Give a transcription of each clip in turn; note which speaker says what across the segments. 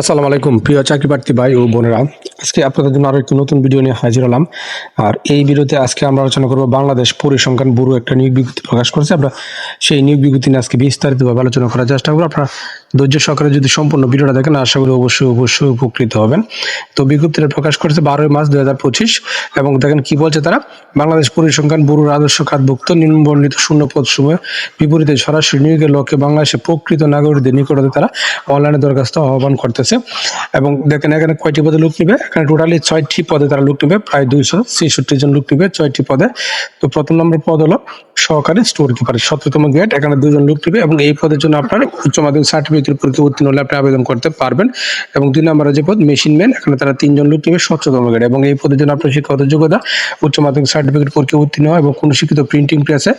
Speaker 1: আসসালামু আলাইকুম, প্রিয় চাকরিপ্রার্থী ভাই ও বোনেরা। আজকে আপনাদের জন্য আরও একটি নতুন ভিডিও নিয়ে হাজির হলাম। আর এই ভিডিওতে আজকে আমরা আলোচনা করব বাংলাদেশ পরিসংখ্যান ব্যুরো একটা নিয়োগ বিজ্ঞপ্তি প্রকাশ করেছে। আমরা সেই নিয়োগ বিজ্ঞপ্তি নিয়ে আজকে বিস্তারিতভাবে আলোচনা করার চেষ্টা করব। আপনারা ধৈর্য সহকারে যদি সম্পূর্ণ ভিডিওটা দেখেন, আশা করি অবশ্যই অবশ্যই উপকৃত হবেন। তো বিজ্ঞপ্তিটা প্রকাশ করেছে বারোই মার্চ দুই হাজার পঁচিশ এবং দেখেন কি বলছে তারা? বাংলাদেশ পরিসংখ্যান ব্যুরোর আদর্শ খাতভুক্ত নিম্নবর্ণিত শূন্য পদ সময় বিপরীতে সরাসরি নিয়োগের লক্ষ্যে বাংলাদেশের প্রকৃত নাগরিকদের নিকটতে তারা অনলাইনে দরখাস্ত আহ্বান করতেছে। এবং দেখেন এখানে কয়টি পদে লোক নিবে? এখানে টোটালি ছয়টি পদে তারা লোক নিবে, প্রায় দুইশো ছেষট্টি জন লোক নিবে ছয়টি পদে। তো প্রথম নম্বর পদ হলো সহকারী স্টোর কিপার সতেরোতম গ্রেড এখানে দুজন লোক নিবে এবং এই পদের জন্য আপনার উচ্চ মাধ্যমিক সার্টিফিকেট পরীক্ষা উত্তীর্ণ হলে আপনি আবেদন করতে পারবেন। এবং দুই নম্বরে যে পদ মেশিন ম্যান এখানে তারা তিনজন লোক নিবে স্বচ্ছ গ্রেড এবং এই পদের জন্য আপনার শিক্ষাগত যোগ্যতা, উচ্চ মাধ্যমিক সার্টিফিকেট পরীক্ষা উত্তীর্ণ হয় এবং কোনো শিক্ষিত প্রিন্টিং প্রেসে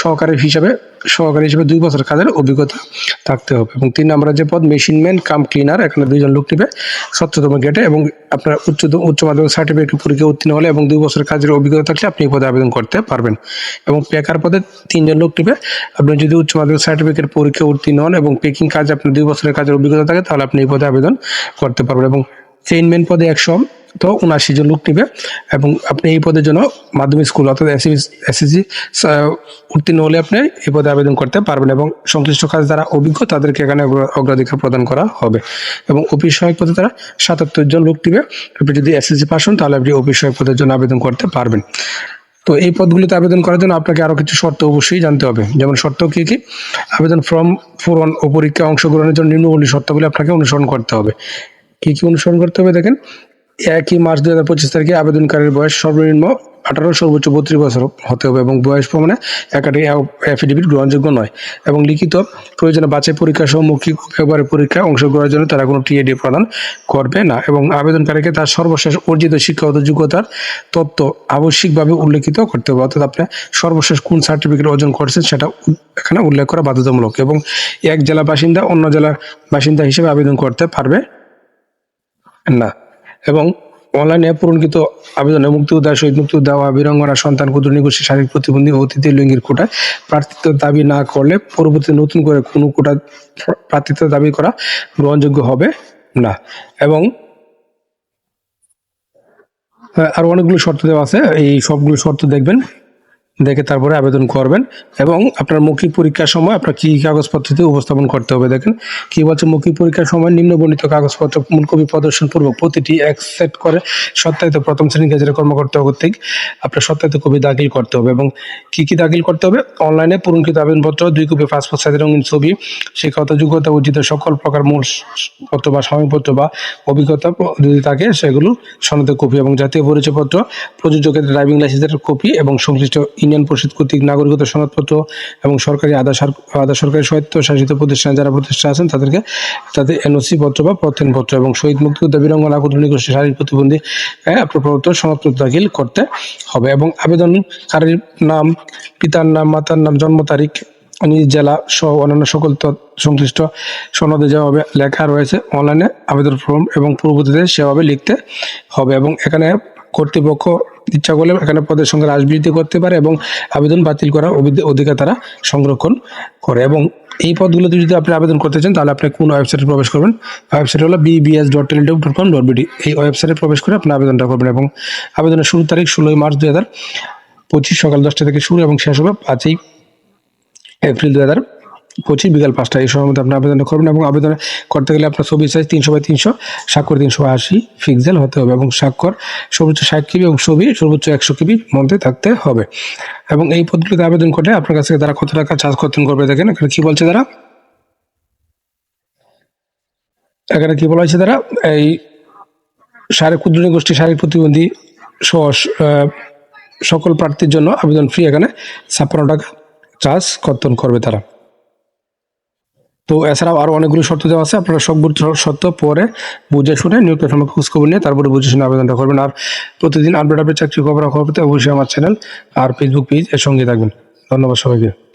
Speaker 1: সহকারী হিসাবে সহকারী হিসেবে দুই বছর কাজের অভিজ্ঞতা থাকতে হবে। এবং তিন নম্বরে যে পদ মেশিন ম্যান কাম ক্লিনার এখানে দুইজন লোক নিবে সতেরোতম গেটে এবং আপনার উচ্চ উচ্চ মাধ্যমিক সার্টিফিকেট পরীক্ষা উত্তীর্ণ হলে এবং দুই বছর কাজের অভিজ্ঞতা থাকলে আপনি এই পদে আবেদন করতে পারবেন। এবং পেকার পদে তিনজন লোক নিবে। আপনি যদি উচ্চ মাধ্যমিক সার্টিফিকেট পরীক্ষা উত্তীর্ণ হন এবং পেকিং কাজ আপনার দুই বছরের কাজের অভিজ্ঞতা থাকে, তাহলে আপনি এই পদে আবেদন করতে পারবেন। এবং চেইনম্যান পদে একশো। তো উনআশি জন লোক নিবে এবং আপনি এই পদের জন্য মাধ্যমিক স্কুল অর্থাৎ এসএসসি উত্তীর্ণ হলে আপনি এই পদে আবেদন করতে পারবেন এবং সংশ্লিষ্ট কাজ দ্বারা অভিজ্ঞ তাদেরকে এখানে অগ্র- অগ্রাধিকার প্রদান করা হবে এবং অফিস সহায়ক পদে তারা সাতাত্তর জন লোক নিবে। আপনি যদি এসএসসি পাস হন তাহলে আপনি অফিস সহায়ক পদের জন্য আবেদন করতে পারবেন। তো এই পদগুলিতে আবেদন করার জন্য আপনাকে আরও কিছু শর্ত অবশ্যই জানতে হবে। যেমন শর্ত কী কী? আবেদন ফর্ম পূরণ ও পরীক্ষা অংশগ্রহণের জন্য নিম্নবলী শর্তগুলি আপনাকে অনুসরণ করতে হবে। কী কী অনুসরণ করতে হবে দেখেন? একই মার্চ দুই হাজার পঁচিশ তারিখে আবেদনকারীর বয়স সর্বনিম্ন আঠারো, সর্বোচ্চ বত্রিশ বছর হতে হবে এবং বয়স প্রমাণে একাডেমি অ্যাফিডেভিট গ্রহণযোগ্য নয় এবং লিখিত প্রয়োজনে বাছাই পরীক্ষা সহ মৌখিক ব্যবহারের পরীক্ষায় অংশগ্রহণের জন্য তারা কোনো টিএডি প্রদান করবে না এবং আবেদনকারীকে তার সর্বশেষ অর্জিত শিক্ষাগত যোগ্যতার তথ্য আবশ্যিকভাবে উল্লেখিত করতে হবে। অর্থাৎ আপনি সর্বশেষ কোন সার্টিফিকেট অর্জন করছেন সেটা এখানে উল্লেখ করা বাধ্যতামূলক এবং এক জেলা বাসিন্দা অন্য জেলার বাসিন্দা হিসেবে আবেদন করতে পারবে না। এবং অনলাইনে পূরণকৃত আবেদনে মুক্তিযোদ্ধা শহীদ দেওয়া বীরাঙ্গনা সন্তান ক্ষুদ্র নিগোষ্ঠী শারীরিক প্রতিবন্ধী অতিথি লিঙ্গের কোটায় প্রার্থিত দাবি না করলে পরবর্তী নতুন করে কোনো কোটা প্রার্থিত্ব দাবি করা গ্রহণযোগ্য হবে না। এবং আরও অনেকগুলো শর্ত দেওয়া আছে। এই সবগুলো শর্ত দেখবেন। দেখে তারপরে আবেদন করবেন এবং আপনার মৌখিক পরীক্ষার সময় আপনার কি কাগজপত্রতে উপস্থাপন করতে হবে দেখেন। কী বলছে? মৌখিক পরীক্ষার সময় নিম্নবর্ণিত কাগজপত্র মূল কপি প্রদর্শন পূর্বক প্রতিটি অ্যাকসেপ্ট করে সত্যায়িত প্রথম শ্রেণি গেজের কর্মকর্তা কর্তৃক আপনার সত্যায়িত কপি দাখিল করতে হবে এবং কী কী দাখিল করতে হবে? অনলাইনে পূরণকৃত আবেদনপত্র, দুই কপি পাসপোর্ট সাইজের রঙিন ছবি, শিক্ষাগত যোগ্যতা অর্জিত সকল প্রকার মূল পত্র বা সাময়িকপত্র বা অভিজ্ঞতা যদি থাকে সেগুলো সনদের কপি এবং জাতীয় পরিচয়পত্র প্রযোজকের ড্রাইভিং লাইসেন্সের কপি এবং সংশ্লিষ্ট ইউনিয়ন পরিষদ কর্তৃক নাগরিকতা সনদপত্র এবং সরকারি আধা আধা সরকারি স্বায়ত্ত শাসিত প্রতিষ্ঠানে যারা প্রতিষ্ঠান আছেন তাদেরকে তাদের এনওসি পত্র বা প্রত্যয়নপত্র এবং শহীদ মুক্তিযোদ্ধা বীরঙ্গনা ক্ষুদ্র নিগোষ্ঠী শারীরিক প্রতিবন্ধী আপনার সনদপত্র দাখিল করতে হবে এবং আবেদনকারীর নাম, পিতার নাম, মাতার নাম, জন্ম তারিখ, নিজ জেলা সহ অন্যান্য সকল সংশ্লিষ্ট সনদে যেভাবে লেখা রয়েছে অনলাইনে আবেদন ফর্ম এবং পূর্ববর্তীতে সেভাবে লিখতে হবে এবং এখানে কর্তৃপক্ষ ইচ্ছা করলে এখানে পদের সঙ্গে হ্রাস করতে পারে এবং আবেদন বাতিল করার অধিকার তারা সংরক্ষণ করে। এবং এই পদগুলোতে যদি আপনি আবেদন করতে চান, তাহলে আপনি কোন ওয়েবসাইটে প্রবেশ করবেন? ওয়েবসাইট হলো BBS dot Teletalk dot com dot BD এই ওয়েবসাইটে প্রবেশ করে আপনি আবেদনটা করবেন এবং আবেদনের শুরু তারিখ ষোলোই মার্চ দুই হাজার পঁচিশ সকাল দশটা থেকে শুরু এবং শেষ হবে পাঁচই এপ্রিল দু হাজার পঁচিশ বিকাল পাঁচটা, এই সময়ের মধ্যে আপনি আবেদন করবেন এবং আবেদন করতে গেলে আপনার ছবি সাইজ তিনশো বাই তিনশো, স্বাক্ষর তিনশো আশি পিক্সেল হতে হবে এবং স্বাক্ষর সর্বোচ্চ ষাট কেবি এবং ছবি সর্বোচ্চ একশো কেবির মধ্যে থাকতে হবে। এবং এই পদ্ধতিতে আবেদন করলে আপনার কাছ তারা কত টাকা চার্জ কর্তন করবে দেখেন, এখানে কি বলছে তারা? এখানে কি বলা হয়েছে তারা? এই শারীরিক ক্ষুদ্র গোষ্ঠী শারীরিক প্রতিবন্ধী সহ সকল প্রার্থীর জন্য আবেদন ফ্রি এখানে ছাপ্পান্ন টাকা চার্জ কর্তন করবে তারা। তো এছাড়াও আরও অনেকগুলো শর্ত দেওয়া আছে। আপনারা সব শর্ত পরে বুঝে শুনে নিয়োগ প্ল্যাটফর্মে খোঁজ খবর নিয়ে তারপরে বুঝে শুনে আবেদনটা করবেন। আর প্রতিদিন আপডেট আপডেট চাকরি খবর খবর পেতে অবশ্যই আমার চ্যানেল আর ফেসবুক পেজ এর সঙ্গে থাকবেন। ধন্যবাদ সবাইকে।